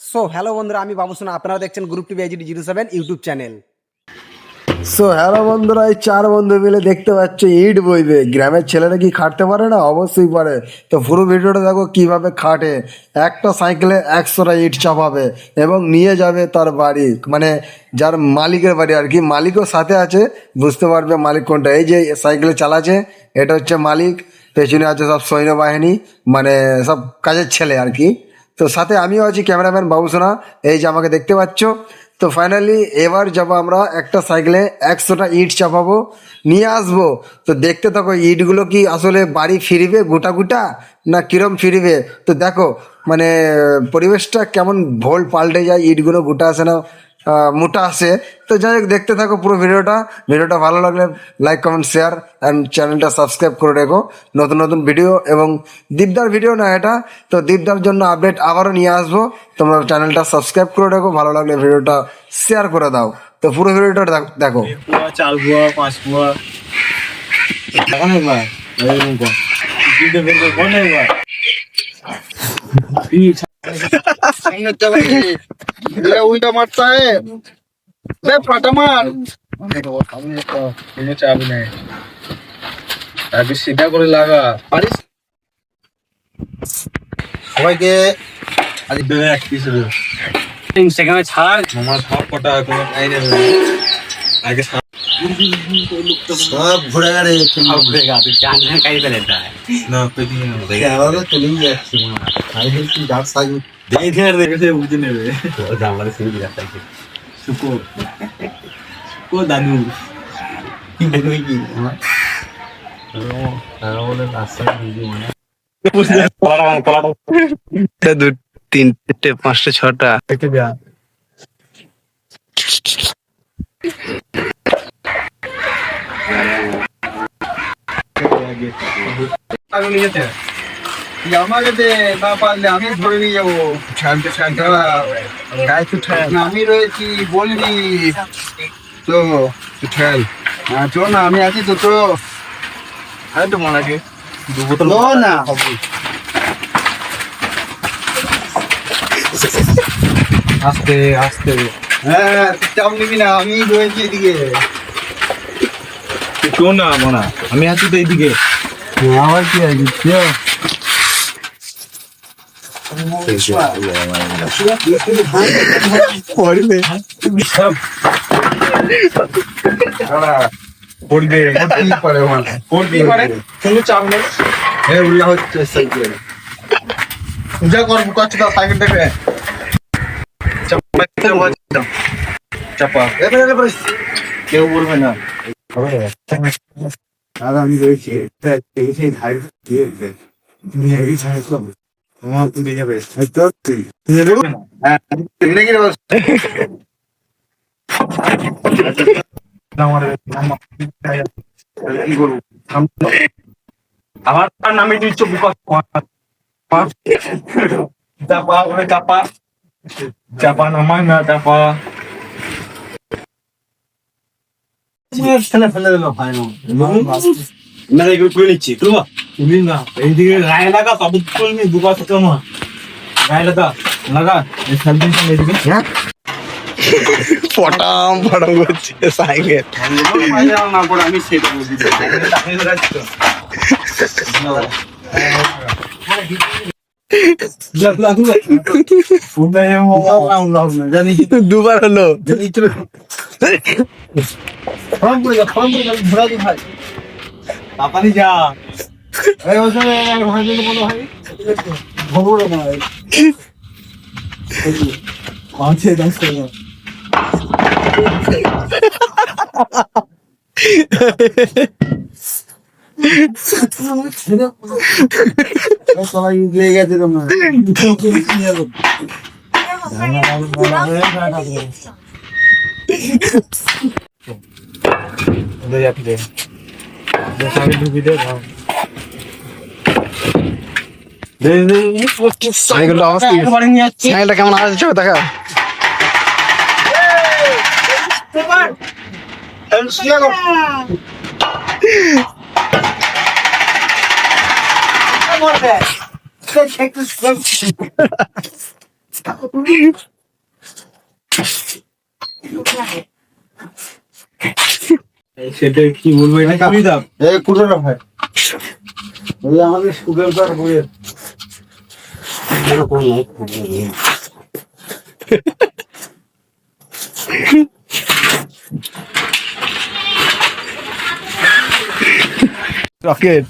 So hello বন্ধুরা আমি বাবুসোনা। আপনারা দেখছেন group TV HD zero seven YouTube channel so hello বন্ধুরা, এই চার বন্ধু মিলে দেখতে পাচ্ছ ইট বইবে। গ্রামের ছেলেরা কি খাটতে পারে না? অবশ্যই পারে। তো পুরো ভিডিওটা দেখো কীভাবে খাটে। একটা সাইকেলে একশোটা ইট চাপাবে এবং নিয়ে যাবে তার বাড়ি। মানে যার মালিকের বাড়ি আর কি। মালিকও সাথে আছে, বুঝতে পারবে মালিক কোনটা। এই যে সাইকেলে চালাচ্ছে, এটা হচ্ছে মালিক। পেছনে আছে সব সৈন্যবাহিনী মানে সব কাজের ছেলে আর কি। তো সাথে আমিও আছি, ক্যামেরাম্যান বাবুসোনা এই যে আমাকে দেখতে পাচ্ছ তো ফাইনালি এবার যাব আমরা একটা সাইকেলে একশোটা ইট চাপাবো, নিয়ে আসব। তো দেখতে থাকো, ইটগুলো কি আসলে বাড়ি ফিরবে গোটা গোটা, না কিরম ফিরবে? তো দেখো মানে পরিবেশটা কেমন ভোল পাল্টে যায়, ইটগুলো গোটা আসে না। মোটা আসে তো যাই হোক দেখতে থাকো পুরো ভিডিওটা। ভিডিওটা ভালো লাগলে লাইক কমেন্ট শেয়ার অ্যান্ড চ্যানেলটা সাবস্ক্রাইব করে রেখো। নতুন নতুন ভিডিও এবং দীপদার ভিডিও না এটা। তো দীপদার জন্য আপডেট আবারও নিয়ে আসব। তোমরা চ্যানেলটা সাবস্ক্রাইব করে রেখো ভালো লাগলে ভিডিওটা শেয়ার করে দাও। তো পুরো ভিডিওটা দেখ- চার পাঁচ পোয়া ভাই সামনে তো উইটা মারতে লাগা। পারিস? সবাইকে আরে বেড়ে এক সেখানে ছাড়। আমার সব কটা কোনো আগে সব ঘুরে গেলে না না যাচ্ছে। আমি বলছি যার সাইজ দেখে আর দেখে বুঝে নেবে। শুকো। কো দাদু কি বলবি কি? দু তিনটে পাঁচটা ছটা। দেখে নিয়ে যেতে আমাকে না পারলে আমি ধরে নিয়ে যাব। আমি রয়েছি বলবি। তো ঠেল। হ্যাঁ চো না আমি আছি তো তো। আরে তো মনে আছে দু বোতল না। আস্তে আস্তে। হ্যাঁ চাপ নিবি না আমি রয়েছি এদিকে। তো না মনা আমি আছি তো এইদিকে আমার কি আছে পড়বে পড়বে মানে কোনো চাপ নেই এ উল্লা হচ্ছে সাইকেল পূজা কর করছে তো সাইকেল দেখবে চাপা এবারে কেউ বলবে না। আমি রয়েছি সেই ধারে দিয়ে তুমি এই ধারে সব তোমার তুমি যাবে হ্যাঁ আমার নামে চাপা চাপা নামাই না চাপা ফেলে ফেলে দিল ভাই না এগুলো তুলে নিচ্ছি তুলবা তুলি না এইদিকে গায়ে লাগা তবে তুলবি দুবার থেকে না গায়ে লাগা লাগা এই সামনে এইদিকে পটাম পটাম করছে সাইকেল না পড়ে আমি সেটা বলছি জানি দুবার হলো ভাই তাড়াতাড়ি যা। এই ওখানে ভাই বলো ভাই ভবর না মাঝে ডান্স করে সবাই লেগে গেছে তোমার সাইকেলটা অবস্থা সাইকেলটা কেমন আওয়াজ হচ্ছে দেখা সেটা কি বলব? এটা তুমি দাও এই ভাই। ওই আমাদের সুগার কার বইয়ের রকেট।